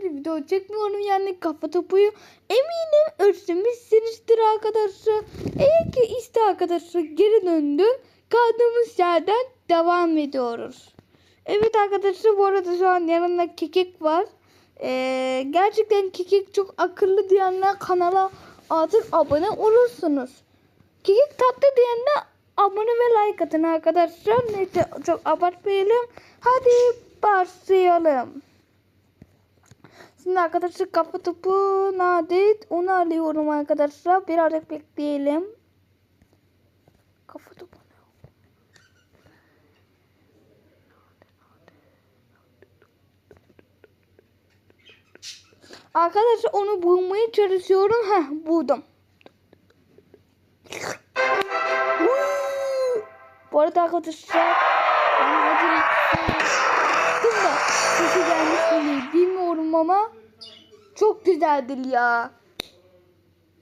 beri video çekmiyorum yani kafa topuyu eminim özlemişsinizdir arkadaşlar. Eğer ki iste arkadaşlar geri döndüm kaldığımız yerden devam ediyoruz. Evet arkadaşlar bu arada şu an yanımda kekik var. Ee, gerçekten kekik çok akıllı diyenler kanala artık abone olursunuz. Kekik tatlı diyenler abone ve like atın arkadaşlar. Neyse çok abartmayalım. Hadi başlayalım. Şimdi arkadaşlar kafa topu nadet onu alıyorum arkadaşlar. Birazcık bekleyelim. Kafa topu? Arkadaşlar onu bulmaya çalışıyorum. Heh buldum. Bu arada arkadaşlar ben da sesi gelmiş mi bilmiyorum ama çok güzeldir ya.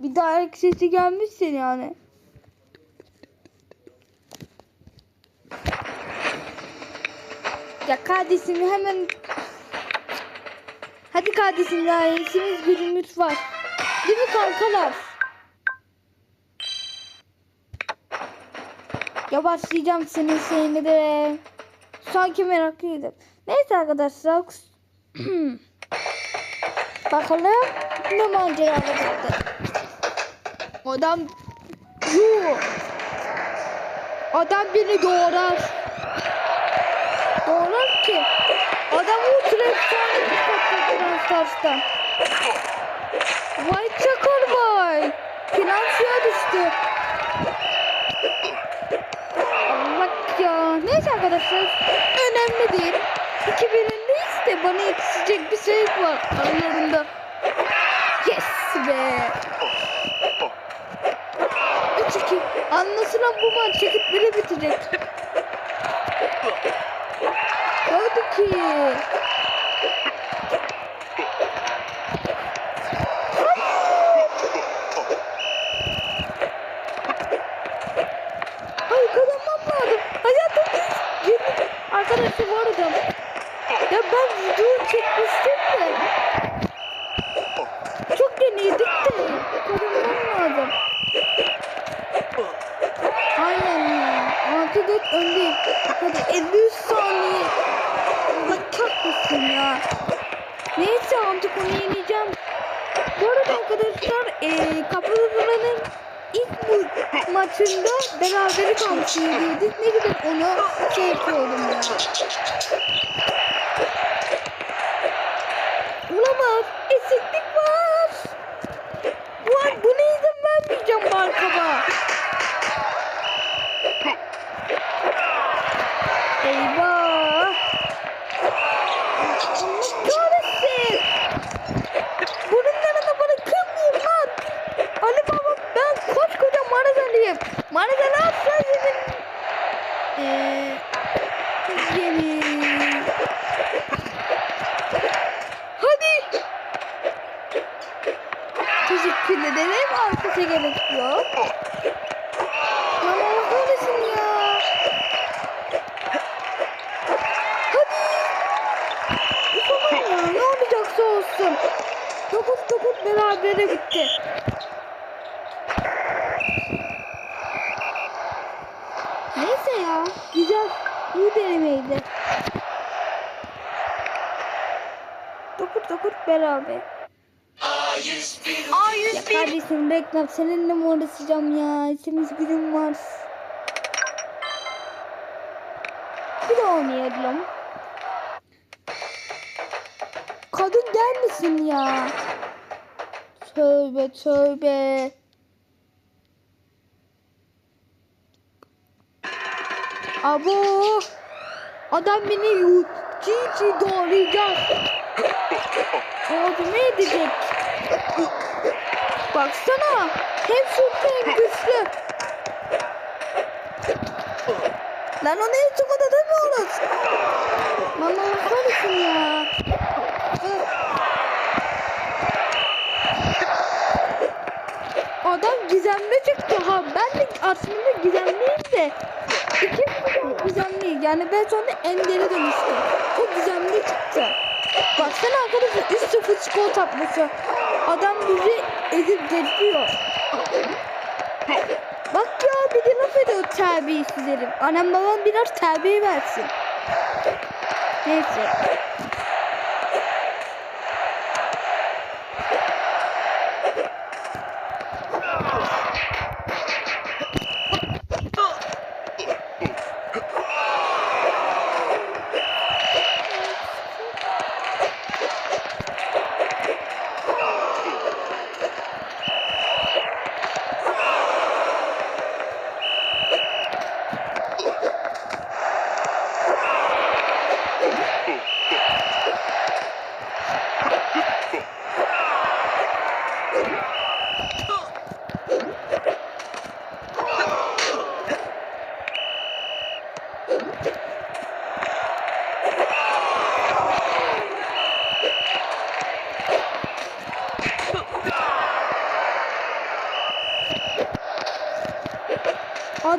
Bir daha ilk sesi gelmişsin yani. Ya kardeşim hemen Hadi kardeşim ya işimiz gücümüz var. Değil mi kankalar? Ya başlayacağım senin şeyini de. Sanki meraklıydım. Neyse arkadaşlar. Bakalım ne macera çıktı. Adam Yuh. Adam beni doğrar. Doğrar ki. Adam ultra efsane bir patladı Transstars'tan. Vay çakal vay. Finansıya düştü. Allah ya. Neyse arkadaşlar. Önemli değil. 2050'deyiz de bana yetişecek bir şey var aralarında. Yes be. 3-2. Anlasılan bu maç çekitleri bitecek. Hadi ki. Ay kazanmam lazım. Hayatım yemin. Arkadaşlar bu arada. Ya ben video çekmiştim de. Çok yeniydik de. Kazanmam lazım. Aynen ya. 6-4 öndeyim. Hadi 53 saniye. Allah kahretsin ya. Neyse artık onu yeneceğim. Bu arada arkadaşlar e, Kapalılar'ın ilk bu maçında berabere kalmıştık. Ne güzel onu şey yapıyordum ya. Eyvah. Kahretsin. Bunun yanında bana kırmayayım lan. Ali baba ben koskoca Marazalıyım. Marazali asla yemin. Eee. Yemin. Hadi. Teşekkür ederim. Arkası gerek yok. Lan Allah kahretsin ya. Hadi. Yapamam ya. Ne olacaksa olsun. Dokuz dokuz berabere bitti. Neyse ya. Güzel. İyi denemeydi. Dokuz dokuz beraber. Ya kardeşim reklam seninle mi uğraşacağım ya? İşimiz gücüm var. Bir de oynayalım. Kadın der misin ya? Tövbe tövbe. Abo. Adam beni yu- çiğ çiğ doğrayacak. Oldu ne edecek? Baksana. Hem sütlü hem güçlü. Lan onu hiç o kadar demiyoruz. Lan Allah kahretsin ya. Adam gizemli çıktı ha. Ben de aslında gizemliyim de. İkimiz de gizemli. Yani ben sonra Ender'e dönüştüm. O gizemli çıktı. Baksana arkadaşlar 3-0 skor tapması. Adam bizi ezip geçiyor. Bak ya bir de laf ediyor terbiyesiz herif. Annem babam biraz terbiye versin. Neyse.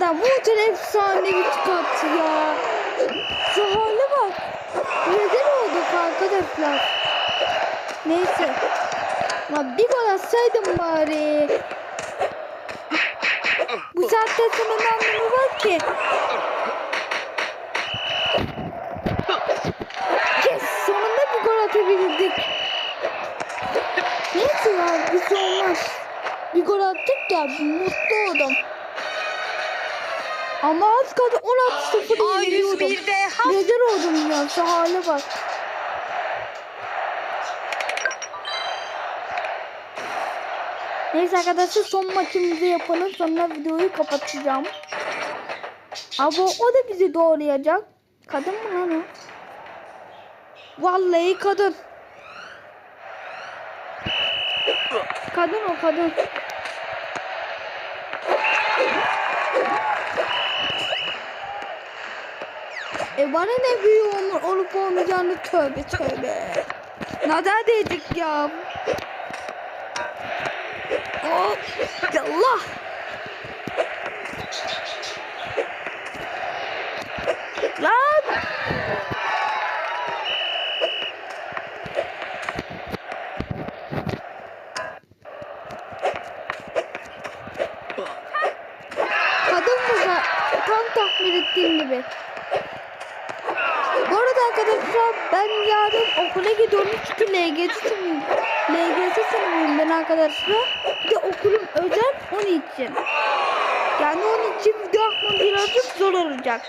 Adam muhten efsane bir çıkarttı ya. Şu hale bak. Rezil olduk arkadaşlar. Neyse. Ya bir gol atsaydım bari. Bu saatte sonra ne anlamı var ki? Yes, sonunda bir gol atabildik. Neyse ya bir şey olmaz. Bir gol attık ya mutlu oldum. Ama az kaldı 16-0 yeniliyordum. A101'de hafta Rezil oldum ya şu hale bak. Neyse arkadaşlar son maçımızı yapalım sonra videoyu kapatacağım. Ama o da bizi doğrayacak. Kadın mı lan o? Vallahi kadın. Kadın o kadın. E bana ne büyü olur, olup olmayacağını tövbe tövbe. Nazar değdik ya. Hop. Allah. Lan. Kadın mı? Tam tahmin ettiğim gibi. Arkadaşlar ben yarın okula gidiyorum çünkü LGS sınavıyım. LGS sınavıyım ben arkadaşlar. Bir de okulum özel onun için. Yani onun için video atmam birazcık zor olacak.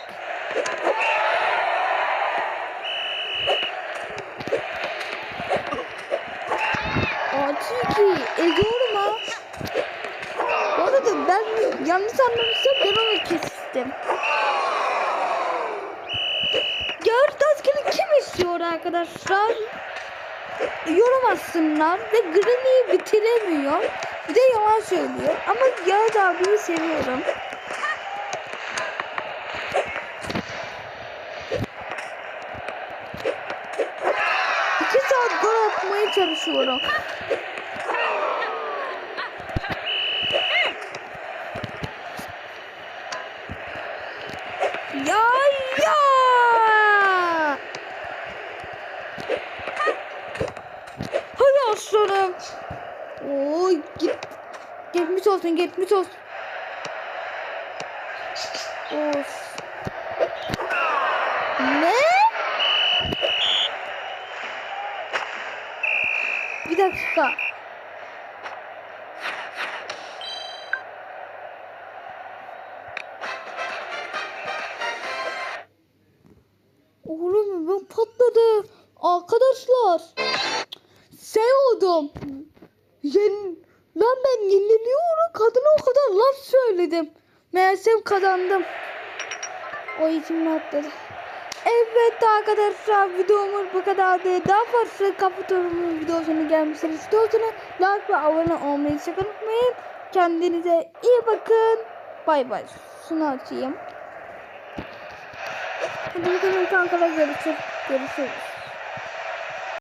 Çünkü eziyorum ha. Bu arada ben yanlış anlamışsam ben onu kestim. İstiyor arkadaşlar? Yorum atsınlar ve Granny'i bitiremiyor. Bir de yalan söylüyor. Ama Yağız abiyi seviyorum. İki saat gol atmaya çalışıyorum. Ya ya. Aslanım. Oy git. Geçmiş olsun geçmiş olsun. Of. Ne? Bir dakika. Oldum. Yen... Lan ben yeniliyorum. Kadına o kadar laf söyledim. Meğersem kazandım. O içimde atladı. Evet arkadaşlar videomuz bu kadardı. Daha fazla kapatıyorum videosunu gelmişsiniz. istiyorsanız like ve abone olmayı sakın unutmayın. Kendinize iyi bakın. Bay bay. Şunu açayım. Hadi bakalım kankalar görüşürüz. Görüşürüz.